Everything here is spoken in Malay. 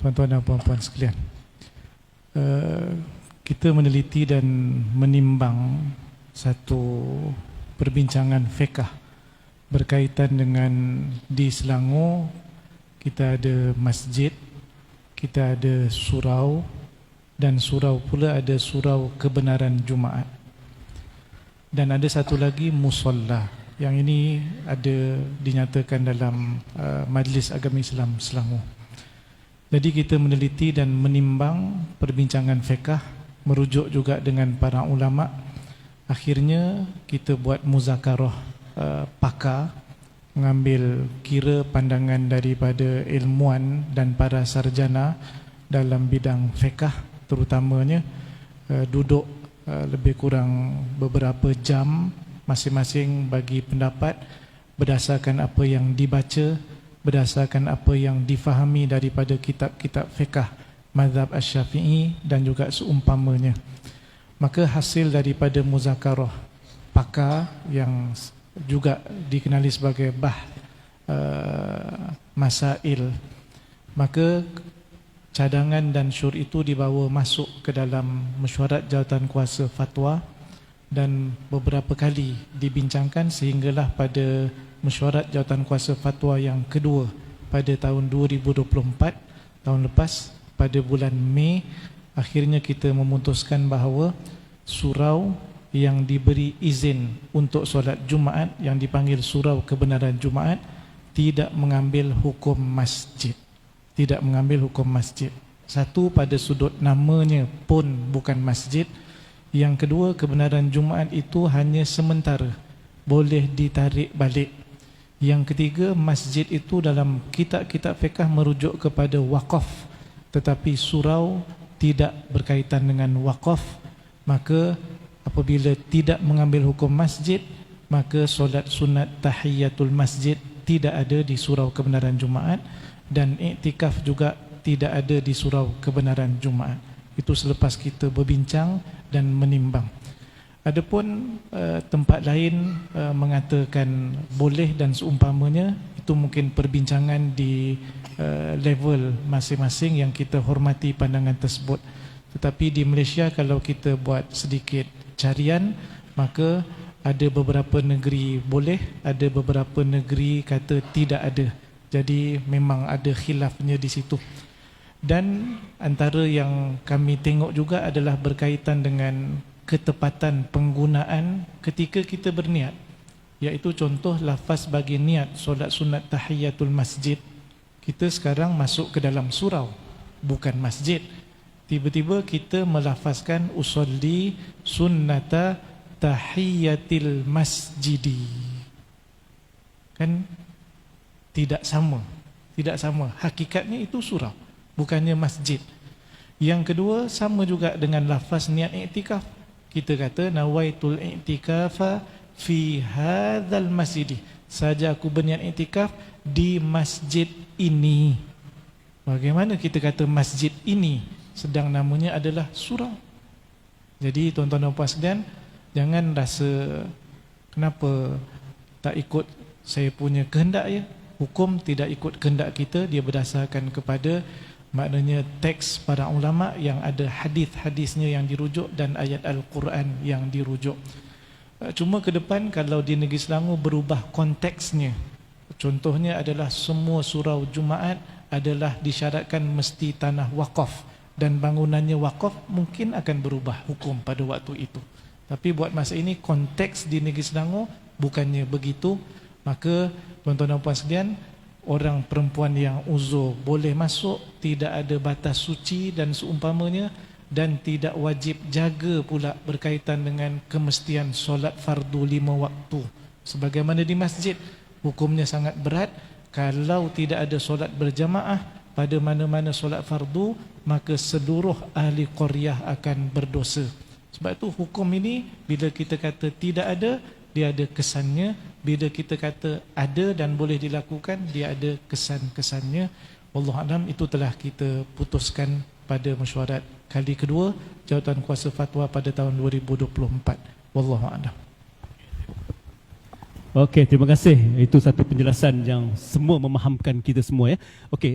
tuan-tuan dan puan-puan sekalian. Uh, kita meneliti dan menimbang satu perbincangan fiqah berkaitan dengan di Selangor kita ada masjid, kita ada surau dan surau pula ada surau kebenaran Jumaat. Dan ada satu lagi musolla yang ini ada dinyatakan dalam uh, Majlis Agama Islam Selangor. Jadi kita meneliti dan menimbang perbincangan fiqah merujuk juga dengan para ulama. Akhirnya kita buat muzakarah uh, pakar mengambil kira pandangan daripada ilmuan dan para sarjana dalam bidang fiqah terutamanya uh, duduk uh, lebih kurang beberapa jam masing-masing bagi pendapat berdasarkan apa yang dibaca berdasarkan apa yang difahami daripada kitab-kitab fiqah mazhab asy-Syafi'i dan juga seumpamanya. Maka hasil daripada muzakarah pakar yang juga dikenali sebagai bah uh, masail maka cadangan dan syur itu dibawa masuk ke dalam mesyuarat jawatan kuasa fatwa dan beberapa kali dibincangkan sehinggalah pada mesyuarat jawatan kuasa fatwa yang kedua pada tahun 2024 tahun lepas pada bulan Mei akhirnya kita memutuskan bahawa surau yang diberi izin untuk solat Jumaat yang dipanggil surau kebenaran Jumaat tidak mengambil hukum masjid. Tidak mengambil hukum masjid. Satu pada sudut namanya pun bukan masjid yang kedua kebenaran Jumaat itu hanya sementara. Boleh ditarik balik. Yang ketiga, masjid itu dalam kitab-kitab fiqah merujuk kepada wakaf tetapi surau tidak berkaitan dengan wakaf maka apabila tidak mengambil hukum masjid maka solat sunat tahiyatul masjid tidak ada di surau kebenaran Jumaat. Dan iktikaf juga tidak ada di surau kebenaran Jumaat itu selepas kita berbincang dan menimbang Adapun uh, tempat lain uh, mengatakan boleh dan seumpamanya itu mungkin perbincangan di uh, level masing-masing yang kita hormati pandangan tersebut. Tetapi di Malaysia kalau kita buat sedikit carian maka ada beberapa negeri boleh, ada beberapa negeri kata tidak ada. Jadi memang ada khilafnya di situ. Dan antara yang kami tengok juga adalah berkaitan dengan ketepatan penggunaan ketika kita berniat. Iaitu contoh lafaz bagi niat solat sunat tahiyatul masjid. Kita sekarang masuk ke dalam surau bukan masjid. Tiba-tiba kita melafazkan usolli sunnata tahiyatil masjidi. Kan? Tidak sama. Tidak sama. Hakikatnya itu surau bukannya masjid. Yang kedua sama juga dengan lafaz niat iktikaf kita kata nawaitul i'tikafa fi hadzal masjid. Saja aku berniat i'tikaf di masjid ini. Bagaimana kita kata masjid ini? Sedang namanya adalah surau. Jadi tuan-tuan dan puan sekalian jangan rasa kenapa tak ikut saya punya kehendak ya. Hukum tidak ikut kehendak kita. Dia berdasarkan kepada maknanya teks para ulama yang ada hadis-hadisnya yang dirujuk dan ayat al-Quran yang dirujuk. Eh, cuma ke depan kalau di negeri Selangor berubah konteksnya. Contohnya adalah semua surau Jumaat adalah disyaratkan mesti tanah wakaf dan bangunannya wakaf mungkin akan berubah hukum pada waktu itu. Tapi buat masa ini konteks di negeri Selangor bukannya begitu. Maka tuan-tuan dan puan sekalian, orang perempuan yang uzur boleh masuk tidak ada batas suci dan seumpamanya dan tidak wajib jaga pula berkaitan dengan kemestian solat fardu lima waktu. Sebagaimana di masjid hukumnya sangat berat. Kalau tidak ada solat berjamaah pada mana-mana solat fardu maka seluruh ahli qaryah akan berdosa. Sebab itu hukum ini bila kita kata tidak ada dia ada kesannya bila kita kata ada dan boleh dilakukan dia ada kesan-kesannya Allah alam itu telah kita putuskan pada mesyuarat kali kedua jawatan kuasa fatwa pada tahun 2024 wallahu alam Okey, terima kasih. Itu satu penjelasan yang semua memahamkan kita semua ya. Okey.